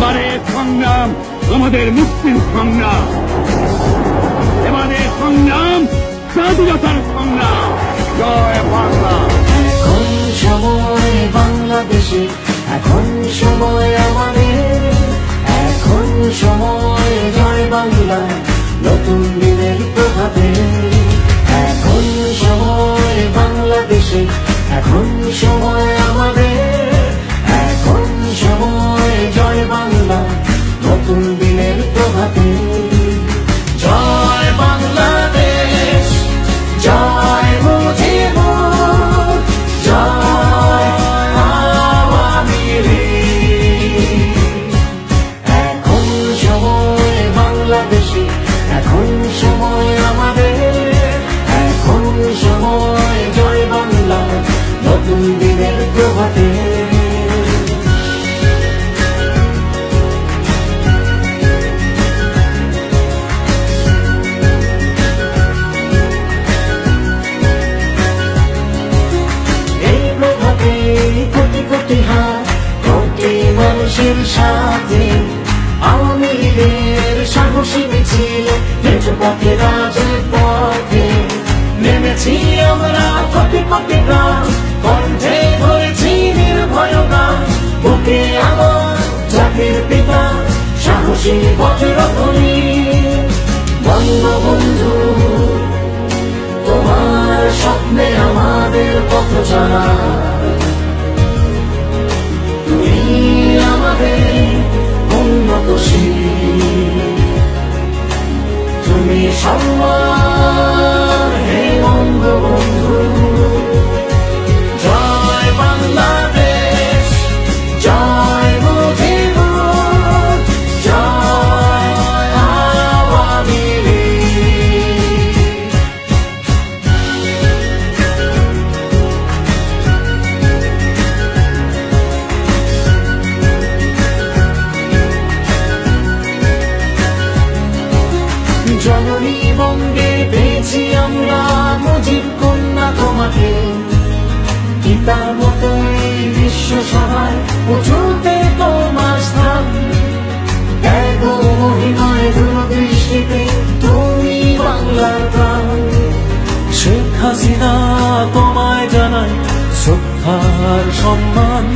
এবারে সংগ্রাম, আমাদের মুক্তির সংগ্রাম। এবারে সংগ্রাম, স্বাধীনতার সংগ্রাম। জয় বাংলা। এখন সময় বাংলাদেশে, এখন সময় আমাদের। এখন সময় জয় বাংলা, নতুন দিনের প্রভাতে। এখন সময় বাংলাদেশে, এখন দিনের এই প্রভাতে কোটি কোটি হাত, কোটি মানুষের সাথে আওয়ামী লীগের সাহসী মিছিল, হেঁটে পথে রাজের পথে নেমেছি আমরা কোটি কোটি সাহসী বজ্রধ্বনি। বঙ্গবন্ধু তোমার স্বপ্নে আমাদের পথ চলা। তুমি আমাদের উন্নতশীল। তুমি জননী বঙ্গে পেয়েছি আমরা মুজিব কন্যা তোমাকে। পিতার মতো এই বিশ্ব সভায় উঁচুতে তোমার স্থান। ত্যাগ মহিমায় দূরদৃষ্টিতে তুমি বাংলার প্রাণ। শেখ হাসিনা তোমায় জানাই শ্রদ্ধার সম্মান।